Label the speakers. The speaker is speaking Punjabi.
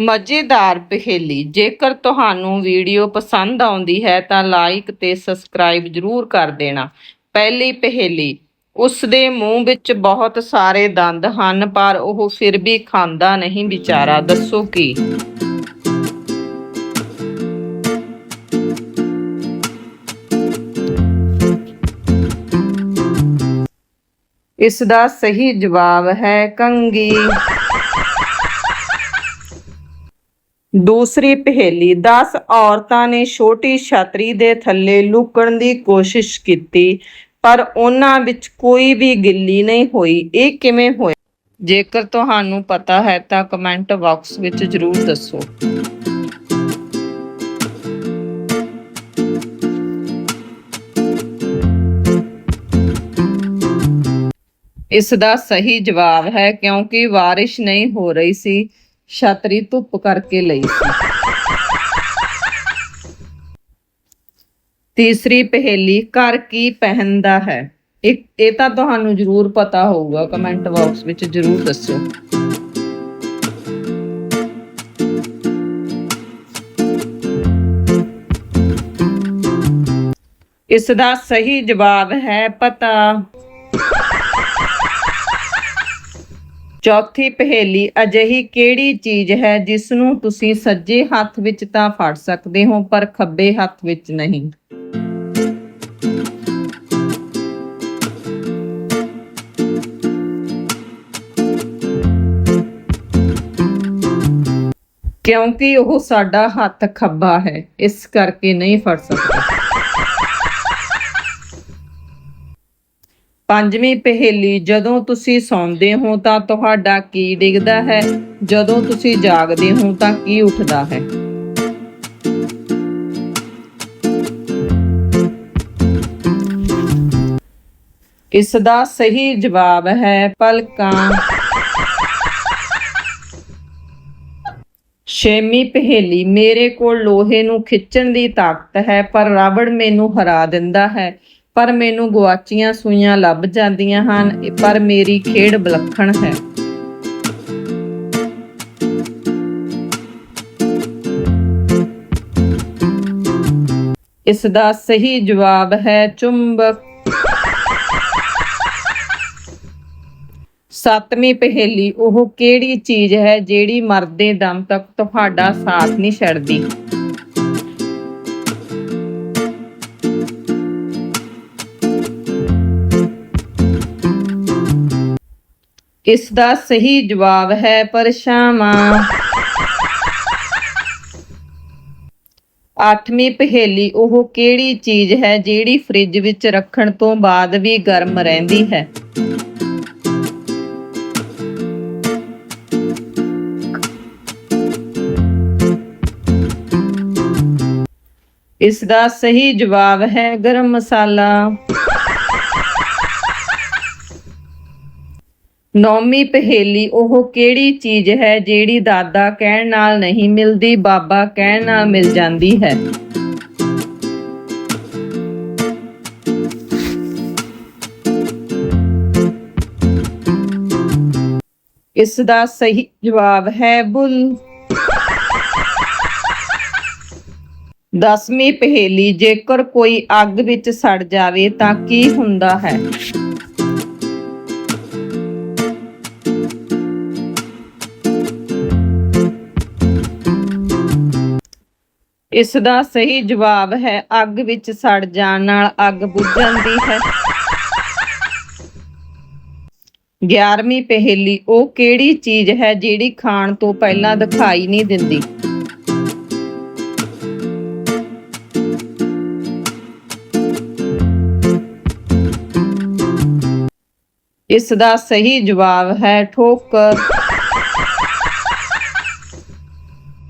Speaker 1: ਮਜ਼ੇਦਾਰ ਪਹੇਲੀ। ਜੇਕਰ ਤੁਹਾਨੂੰ ਵੀਡੀਓ ਪਸੰਦ ਆਉਂਦੀ ਹੈ, ਤਾਂ ਲਾਈਕ ਤੇ ਸਬਸਕ੍ਰਾਈਬ ਜ਼ਰੂਰ ਕਰ ਦੇਣਾ। ਪਹਿਲੀ ਪਹੇਲੀ, ਉਸ ਦੇ ਮੂੰਹ ਵਿੱਚ ਬਹੁਤ ਸਾਰੇ ਦੰਦ ਹਨ, ਪਰ ਉਹ ਫਿਰ ਵੀ ਖਾਂਦਾ ਨਹੀਂ, ਵਿਚਾਰਾ। ਦੱਸੋ ਕੀ? ਇਸ ਦਾ ਸਹੀ ਜਵਾਬ ਹੈ ਕੰਗੀ ਦੂਸਰੀ ਪਹੇਲੀ 10 ਔਰਤਾਂ ਨੇ ਛੋਟੀ ਛਤਰੀ ਦੇ ਥੱਲੇ ਲੁਕਣ ਦੀ ਕੋਸ਼ਿਸ਼ ਕੀਤੀ, ਪਰ ਉਹਨਾਂ ਵਿੱਚ ਕੋਈ ਵੀ ਗਿੱਲੀ ਨਹੀਂ ਹੋਈ। ਇਹ ਕਿਵੇਂ ਹੋਇਆ? ਜੇਕਰ ਤੁਹਾਨੂੰ ਪਤਾ ਹੈ ਤਾਂ ਕਮੈਂਟ ਬਾਕਸ ਵਿੱਚ ਜ਼ਰੂਰ ਦੱਸੋ। ਇਸ ਦਾ ਸਹੀ ਜਵਾਬ ਹੈ ਕਿਉਂਕਿ ਬਾਰਿਸ਼ ਨਹੀਂ ਹੋ ਰਹੀ ਸੀ। ਛਤਰੀ ਧੁੱਪ ਕਰਕੇ ਲਈ ਸੀ। ਤੀਸਰੀ ਪਹੇਲੀ, ਘਰ ਕੀ ਪਹਿਨਦਾ ਹੈ? ਇਹ ਇਹ ਤਾਂ ਤੁਹਾਨੂੰ ਜ਼ਰੂਰ ਪਤਾ ਹੋਊਗਾ ਕਮੈਂਟ ਬਾਕਸ ਵਿੱਚ ਜ਼ਰੂਰ ਦੱਸੋ ਇਸ ਦਾ ਸਹੀ ਜਵਾਬ ਹੈ ਪਤਾ। ਚੌਥੀ ਪਹੇਲੀ, ਅਜਿਹੀ ਕਿਹੜੀ ਚੀਜ਼ ਹੈ ਜਿਸ ਨੂੰ ਤੁਸੀਂ ਸੱਜੇ ਹੱਥ ਵਿੱਚ ਤਾਂ ਫੜ ਸਕਦੇ ਹੋ, ਪਰ ਖੱਬੇ ਹੱਥ ਵਿੱਚ ਨਹੀਂ? ਕਿਉਂਕਿ ਉਹ ਸਾਡਾ ਹੱਥ ਖੱਬਾ ਹੈ, ਇਸ ਕਰਕੇ ਨਹੀਂ ਫੜ ਸਕਦਾ। ਪੰਜਵੀਂ ਪਹੇਲੀ, ਜਦੋਂ ਤੁਸੀਂ ਸੌਂਦੇ ਹੋ ਤਾਂ ਤੁਹਾਡਾ ਕੀ ਡਿੱਗਦਾ ਹੈ? ਜਦੋਂ ਤੁਸੀਂ ਜਾਗਦੇ ਹੋ ਤਾਂ ਕੀ ਉੱਠਦਾ ਹੈ? ਇਸ ਦਾ ਸਹੀ ਜਵਾਬ ਹੈ ਪਲਕਾਂ। ਛੇਵੀਂ ਪਹੇਲੀ, ਮੇਰੇ ਕੋਲ ਲੋਹੇ ਨੂੰ ਖਿੱਚਣ ਦੀ ਤਾਕਤ ਹੈ, ਪਰ ਰਬੜ ਮੈਨੂੰ ਹਰਾ ਦਿੰਦਾ ਹੈ। ਪਰ ਮੈਨੂੰ ਗੁਆਚੀਆਂ ਸੂਈਆਂ ਲੱਭ ਜਾਂਦੀਆਂ ਹਨ, ਪਰ ਮੇਰੀ ਖੇਡ ਵਿਲੱਖਣ ਹੈ। ਇਸ ਦਾ ਸਹੀ ਜਵਾਬ ਹੈ ਚੁੰਬਕ ਸੱਤਵੀਂ ਪਹੇਲੀ, ਉਹ ਕਿਹੜੀ ਚੀਜ਼ ਹੈ ਜਿਹੜੀ ਮਰਦੇ ਦਮ ਤੱਕ ਤੁਹਾਡਾ ਸਾਥ ਨਹੀਂ ਛੱਡਦੀ? ਇਸ ਦਾ ਸਹੀ ਜਵਾਬ ਹੈ ਪਰਛਾਵਾਂ। ਅੱਠਵੀਂ ਪਹੇਲੀ, ਉਹ ਕਿਹੜੀ ਚੀਜ਼ ਹੈ ਜਿਹੜੀ ਫ੍ਰਿਜ ਵਿੱਚ ਰੱਖਣ ਤੋਂ ਬਾਅਦ ਵੀ ਗਰਮ ਰਹਿੰਦੀ ਹੈ? ਇਸ ਦਾ ਸਹੀ ਜਵਾਬ ਹੈ ਗਰਮ ਮਸਾਲਾ। ਨੌਵੀਂ ਪਹੇਲੀ, ਉਹ ਕਿਹੜੀ ਚੀਜ਼ ਹੈ ਜਿਹੜੀ ਦਾਦਾ ਕਹਿਣ ਨਾਲ ਨਹੀਂ ਮਿਲਦੀ, ਬਾਬਾ ਕਹਿਣ ਨਾਲ ਮਿਲ ਜਾਂਦੀ ਹੈ? ਇਸ ਦਾ ਸਹੀ ਜਵਾਬ ਹੈ ਬੁੱਲ। ਦਸਵੀਂ ਪਹੇਲੀ, ਜੇਕਰ ਕੋਈ ਅੱਗ ਵਿੱਚ ਸੜ ਜਾਵੇ ਤਾਂ ਕੀ ਹੁੰਦਾ ਹੈ? ਇਸ ਦਾ ਸਹੀ ਜਵਾਬ ਹੈ ਅੱਗ ਵਿੱਚ ਸੜ ਜਾਣ ਨਾਲ ਅੱਗ ਬੁਝ ਜਾਂਦੀ ਹੈ। 11ਵੀਂ ਪਹੇਲੀ, ਉਹ ਕਿਹੜੀ ਚੀਜ਼ ਹੈ ਜਿਹੜੀ ਖਾਣ ਤੋਂ ਪਹਿਲਾਂ ਦਿਖਾਈ ਨਹੀਂ ਦਿੰਦੀ? ਇਸ ਦਾ ਸਹੀ ਜਵਾਬ ਹੈ ਠੋਕਰ।